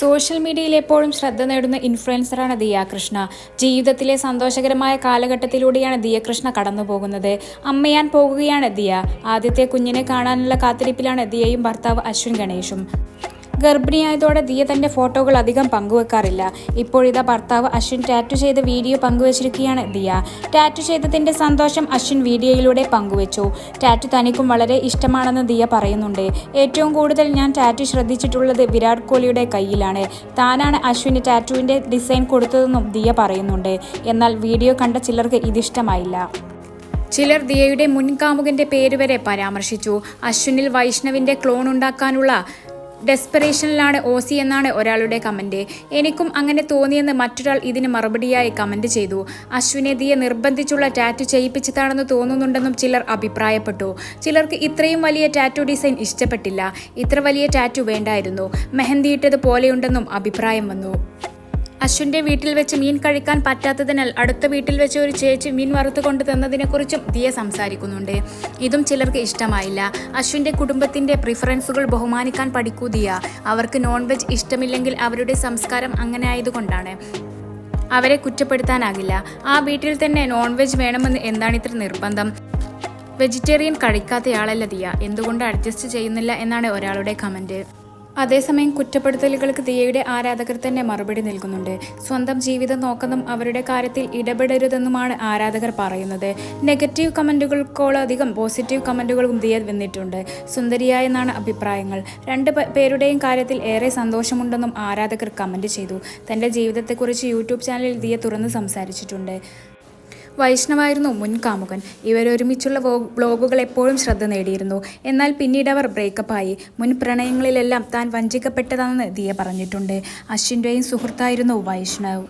Social മീഡിയയിൽ എപ്പോഴും ശ്രദ്ധ നേടുന്ന ഇൻഫ്ലുവൻസറാണ് ദിയാകൃഷ്ണ. ജീവിതത്തിലെ സന്തോഷകരമായ കാലഘട്ടത്തിലൂടെയാണ് ദിയകൃഷ്ണ കടന്നുപോകുന്നത്. അമ്മയാൻ പോകുകയാണ് ദിയ. ആദ്യത്തെ കുഞ്ഞിനെ കാണാനുള്ള കാത്തിരിപ്പിലാണ് ദിയയും ഭർത്താവ് അശ്വിൻ ഗണേഷും. ഗർഭിണിയായതോടെ ദിയ തന്റെ ഫോട്ടോകൾ അധികം പങ്കുവെക്കാറില്ല. ഇപ്പോഴിതാ ഭർത്താവ് അശ്വിൻ ടാറ്റു ചെയ്ത വീഡിയോ പങ്കുവച്ചിരിക്കുകയാണ് ദിയ. ടാറ്റു ചെയ്തതിന്റെ സന്തോഷം അശ്വിൻ വീഡിയോയിലൂടെ പങ്കുവച്ചു. ടാറ്റു തനിക്കും വളരെ ഇഷ്ടമാണെന്ന് ദിയ പറയുന്നുണ്ട്. ഏറ്റവും കൂടുതൽ ഞാൻ ടാറ്റു ശ്രദ്ധിച്ചിട്ടുള്ളത് വിരാട് കോഹ്ലിയുടെ കയ്യിലാണ്. താനാണ് അശ്വിന് ടാറ്റുവിന്റെ ഡിസൈൻ കൊടുത്തതെന്നും ദിയ പറയുന്നുണ്ട്. എന്നാൽ വീഡിയോ കണ്ട ചിലർക്ക് ഇതിഷ്ടമായില്ല. ചിലർ ദിയയുടെ മുൻകാമുകന്റെ പേര് വരെ പരാമർശിച്ചു. അശ്വിനിൽ വൈഷ്ണവിന്റെ ക്ലോൺ ഉണ്ടാക്കാനുള്ള ഡെസ്പറേഷനിലാണ് ഓസി എന്നാണ് ഒരാളുടെ കമന്റ്. എനിക്കും അങ്ങനെ തോന്നിയെന്ന് മറ്റൊരാൾ ഇതിന് മറുപടിയായി കമന്റ് ചെയ്തു. അശ്വിനെ ദിയെ നിർബന്ധിച്ചുള്ള ടാറ്റു ചെയ്യിപ്പിച്ചതാണെന്ന് തോന്നുന്നുണ്ടെന്നും ചിലർ അഭിപ്രായപ്പെട്ടു. ചിലർക്ക് ഇത്രയും വലിയ ടാറ്റു ഡിസൈൻ ഇഷ്ടപ്പെട്ടില്ല. ഇത്ര വലിയ ടാറ്റു വേണ്ടായിരുന്നു. മെഹന്തിയിട്ടത് പോലെയുണ്ടെന്നും അഭിപ്രായം വന്നു. അശ്വിന്റെ വീട്ടിൽ വെച്ച് മീൻ കഴിക്കാൻ പറ്റാത്തതിനാൽ അടുത്ത വീട്ടിൽ വെച്ച് ഒരു ചേച്ചി മീൻ വറുത്ത് കൊണ്ട് തന്നതിനെക്കുറിച്ചും ദിയ സംസാരിക്കുന്നുണ്ട്. ഇതും ചിലർക്ക് ഇഷ്ടമായില്ല. അശ്വിന്റെ കുടുംബത്തിന്റെ പ്രിഫറൻസുകൾ ബഹുമാനിക്കാൻ പഠിക്കൂ ദിയ. അവർക്ക് നോൺ വെജ് ഇഷ്ടമില്ലെങ്കിൽ അവരുടെ സംസ്കാരം അങ്ങനെ ആയതുകൊണ്ടാണ്. അവരെ കുറ്റപ്പെടുത്താനാകില്ല. ആ വീട്ടിൽ തന്നെ നോൺ വെജ് വേണമെന്ന് എന്താണ് ഇത്ര നിർബന്ധം? വെജിറ്റേറിയൻ കഴിക്കാത്തയാളല്ല ദിയ. എന്തുകൊണ്ട് അഡ്ജസ്റ്റ് ചെയ്യുന്നില്ല എന്നാണ് ഒരാളുടെ കമന്റ് അതേസമയം കുറ്റപ്പെടുത്തലുകൾക്ക് ദിയയുടെ ആരാധകർ തന്നെ മറുപടി നൽകുന്നുണ്ട്. സ്വന്തം ജീവിതം നോക്കുന്നതും അവരുടെ കാര്യത്തിൽ ഇടപെടരുതെന്നുമാണ് ആരാധകർ പറയുന്നത്. നെഗറ്റീവ് കമന്റുകൾക്കോളധികം പോസിറ്റീവ് കമന്റുകളും ദിയ വന്നിട്ടുണ്ട്. സുന്ദരിയായെന്നാണ് അഭിപ്രായങ്ങൾ. രണ്ട് പേരുടെയും കാര്യത്തിൽ ഏറെ സന്തോഷമുണ്ടെന്നും ആരാധകർ കമന്റ് ചെയ്തു. തന്റെ ജീവിതത്തെക്കുറിച്ച് യൂട്യൂബ് ചാനലിൽ ദിയ തുറന്ന് സംസാരിച്ചിട്ടുണ്ട്. വൈഷ്ണവായിരുന്നു മുൻ കാമുകൻ. ഇവരൊരുമിച്ചുള്ള വ്ലോഗുകൾ എപ്പോഴും ശ്രദ്ധ നേടിയിരുന്നു. എന്നാൽ പിന്നീട് അവർ ബ്രേക്കപ്പായി മുൻ പ്രണയങ്ങളിലെല്ലാം താൻ വഞ്ചിക്കപ്പെട്ടതാണെന്ന് ദിയ പറഞ്ഞിട്ടുണ്ട്. അശ്വിന്റെയും സുഹൃത്തായിരുന്നു വൈഷ്ണവ്.